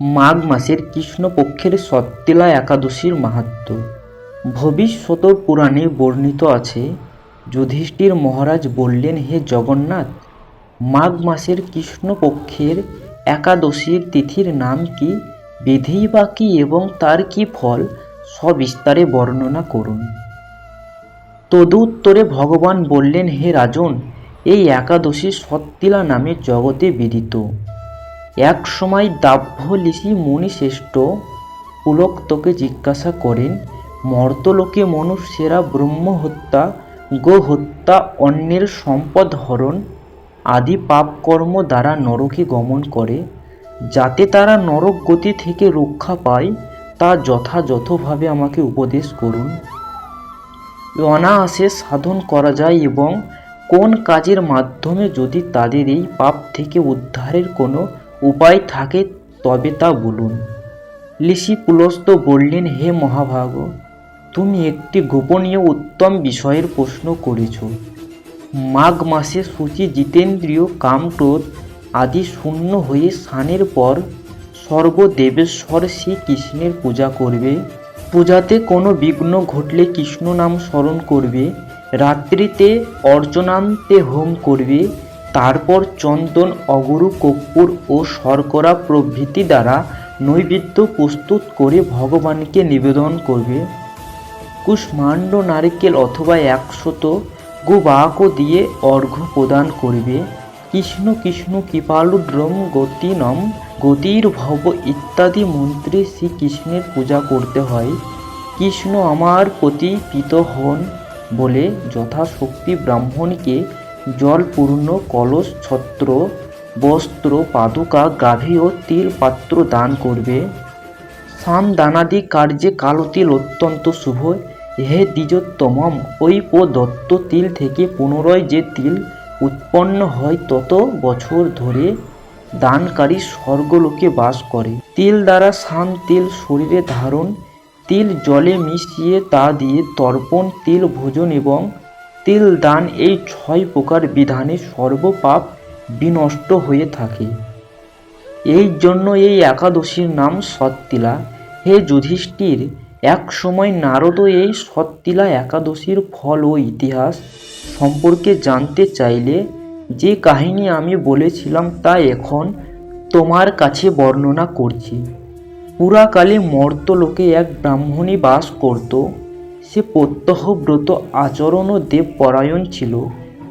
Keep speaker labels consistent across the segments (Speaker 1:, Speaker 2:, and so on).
Speaker 1: মাঘ মাসের কৃষ্ণপক্ষের সত্তিলা একাদশীর মাহাত্ম্য ভবিষ্যত পুরাণে বর্ণিত আছে, যুধিষ্ঠির মহারাজ বললেন, হে জগন্নাথ, মাঘ মাসের কৃষ্ণপক্ষের একাদশীর তিথির নাম কি? বিধি বা কি এবং তার কি ফল? সবিস্তারে বর্ণনা করুন। তদুত্তরে ভগবান বললেন, হে রাজন, এই একাদশী সত্তিলা নামে জগতে বিদিত। এক সময় দাভ্য ঋষি মুনিশ্রেষ্ঠ পুলক্তকে জিজ্ঞাসা করেন, মর্তলোকে মনুষ্যেরা ব্রহ্ম হত্যা গো হত্যা অন্যের সম্পদ হরণ আদি পাপকর্ম দ্বারা নরকে গমন করে, যাতে তারা নরক গতি থেকে রক্ষা পায়, তা যথাযথভাবে আমাকে উপদেশ করুন। অনায়াসে সাধন করা যায় এবং কোন কাজের মাধ্যমে যদি তাদের এই পাপ থেকে উদ্ধারের কোনো উপায় থাকে তবে তা বলুন। লিসি পুলস্ত বললেন, হে মহাভাগ, তুমি একটি গোপনীয় উত্তম বিষয়ের প্রশ্ন করেছ। মাঘ মাসে সূচি জিতেন্দ্রীয় কামক্রোধ আদি শূন্য হয়ে স্নানের পর সর্বদেবেশ্বর শ্রীকৃষ্ণের পূজা করবে। পূজাতে কোনো বিঘ্ন ঘটলে কৃষ্ণ নাম স্মরণ করবে। রাত্রিতে অর্চনান্তে হোম করবে। তারপর চন্দন, অগুরু, কর্পূর ও শর্করা প্রভৃতি দ্বারা নৈবেদ্য প্রস্তুত করে ভগবানকে নিবেদন করবে। কুষ্মাণ্ড নারকেল অথবা একশত গোবাক দিয়ে অর্ঘ্য প্রদান করবে। কৃষ্ণ কৃষ্ণ কৃপালুদ্রম গতিনম গতির ভব ইত্যাদি মন্ত্রে শ্রীকৃষ্ণের পূজা করতে হয়। কৃষ্ণ আমার প্রতি পিত হন বলে যথাশক্তি ব্রাহ্মণকে জলপূর্ণ কলস, ছত্র, বস্ত্র, পাদুকা, গাভী ও তিল পাত্র দান করবে। সাম দানাদি কার্যে কালো তিল অত্যন্ত শুভ। হে দ্বিজোত্তমম ওই দত্ত তিল থেকে পুনরায় যে তিল উৎপন্ন হয় তত বছর ধরে দানকারী স্বর্গলোকে বাস করে। তিল দ্বারা সাম তিল শরীরে ধারণ। তিল জলে মিশিয়ে তা দিয়ে তর্পণ, তিল ভোজন এবং তিল দান এই ছয় প্রকার বিধানে সর্বপাপ বিনষ্ট হয়ে থাকে। এই জন্য এই একাদশীর নাম সত্তিলা হে যুধিষ্ঠির, এক সময় নারদ এই সত্তিলা একাদশীর ফল ও ইতিহাস সম্পর্কে জানতে চাইলে যে কাহিনী আমি বলেছিলাম তা এখন তোমার কাছে বর্ণনা করছি। পুরাকালে মর্তলোকে এক ব্রাহ্মণী বাস করত। সে প্রত্যহ ব্রত আচরণ ও দেবপরায়ণ ছিল।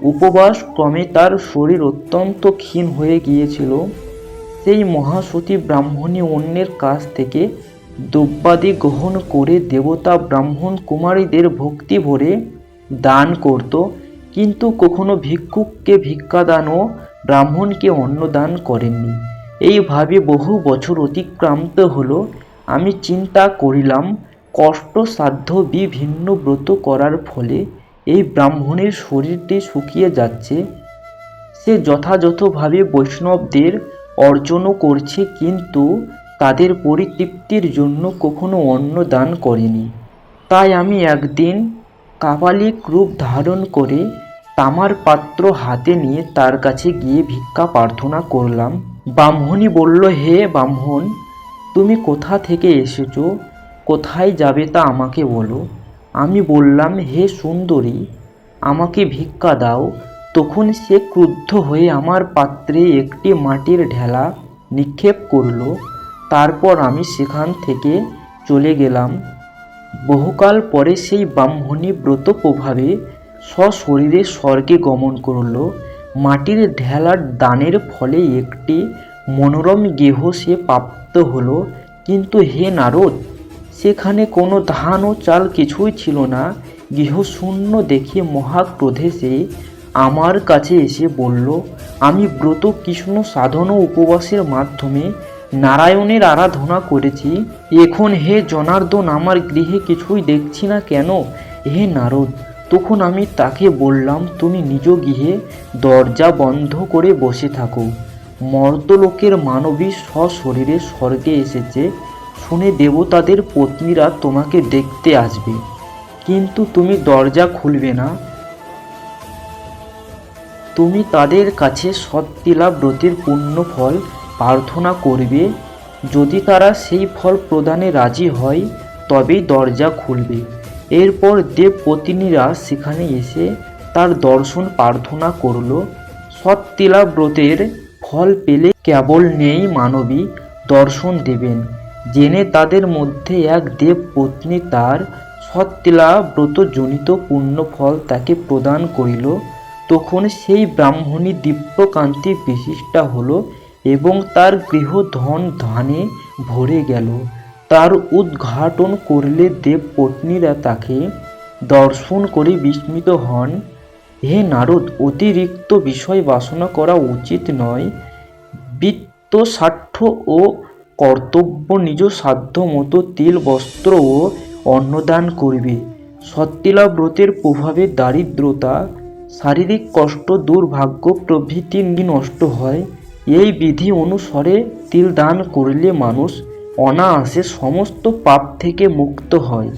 Speaker 1: উপবাস ক্রমে তার শরীর অত্যন্ত ক্ষীণ হয়ে গিয়েছিল। সেই মহাসতী ব্রাহ্মণী অন্যের কাছ থেকে দ্রব্যাদি গ্রহণ করে দেবতা ব্রাহ্মণ কুমারীদের ভক্তি ভরে দান করত। কিন্তু কখনো ভিক্ষুককে ভিক্ষাদান ও ব্রাহ্মণকে অন্নদান করেননি। এইভাবে বহু বছর অতিক্রান্ত হলো। আমি চিন্তা করিলাম কষ্টসাধ্য বিভিন্ন ব্রত করার ফলে এই ব্রাহ্মণের শরীরটি শুকিয়ে যাচ্ছে। সে যথাযথভাবে বৈষ্ণবদের অর্জনও করছে, কিন্তু তাদের পরিতৃপ্তির জন্য কখনো অন্ন দান করেনি। তাই আমি একদিন কাপালিক রূপ ধারণ করে তামার পাত্র হাতে নিয়ে তার কাছে গিয়ে ভিক্ষা প্রার্থনা করলাম। ব্রাহ্মণী বলল, হে ব্রাহ্মণ, তুমি কোথা থেকে এসেছ? কোথায় যাবে তা আমাকে বলো। আমি বললাম, হে সুন্দরী, আমাকে ভিক্ষা দাও। তখন সে ক্রুদ্ধ হয়ে আমার পাত্রে একটি মাটির ঢেলা নিক্ষেপ করল। তারপর আমি সেখান থেকে চলে গেলাম। বহুকাল পরে সেই ব্রাহ্মণী ব্রত প্রভাবে সশরীরে স্বর্গে গমন করল। মাটির ঢেলার দানের ফলে একটি মনোরম গেহ সে প্রাপ্ত হলো। কিন্তু হে নারদ সেখানে কোনো ধান ও চাল কিছুই ছিল না। গৃহশূন্য দেখে মহাক্রোধে সে আমার কাছে এসে বলল, আমি ব্রত, কৃষ্ণ সাধন ও উপবাসের মাধ্যমে নারায়ণের আরাধনা করেছি। এখন হে জনার্দন, আমার গৃহে কিছুই দেখছি না কেন? হে নারদ, তখন আমি তাকে বললাম, তুমি নিজ গৃহে দরজা বন্ধ করে বসে থাকো। মর্তলোকের মানবী সশরীরে স্বর্গে এসেছে। শুনে দেবতাদের পত্নীরা তোমাকে দেখতে আসবে। কিন্তু তুমি দরজা খুলবে না। তুমি তাদের কাছে সত্তিলা ব্রতের পূর্ণ ফল প্রার্থনা করবে। যদি তারা সেই ফল প্রদানে রাজি হয়, তবেই দরজা খুলবে। এরপর দেবপত্নীরা সেখানে এসে তার দর্শন প্রার্থনা করল সৎতিলা ব্রতের ফল পেলে কেবল নেই মানবী, দর্শন দেবেন। জেনে তাদের মধ্যে এক দেব পত্নী তার সৎতিলা ব্রতজনিত পুণ্য ফল তাকে প্রদান করিল। তখন সেই ব্রাহ্মণী দিব্যকান্তি বিশিষ্টা হলো এবং তার গৃহ ধন ধানে ভরে গেল। তার উদ্ঘাটন করলে দেবপত্নীরা তাকে দর্শন করে বিস্মিত হন। হে নারদ, অতিরিক্ত বিষয় বাসনা করা উচিত নয়। বৃত্ত স্বার্থ ও কর্তব্য নিজ সাধ্য মতো তিল, বস্ত্র ও অন্নদান করবে। সত্তিলা ব্রতের প্রভাবে দারিদ্রতা, শারীরিক কষ্ট, দুর্ভাগ্য প্রভৃতি নষ্ট হয়। এই বিধি অনুসারে তিল দান করলে মানুষ অনায়াসে সমস্ত পাপ থেকে মুক্ত হয়।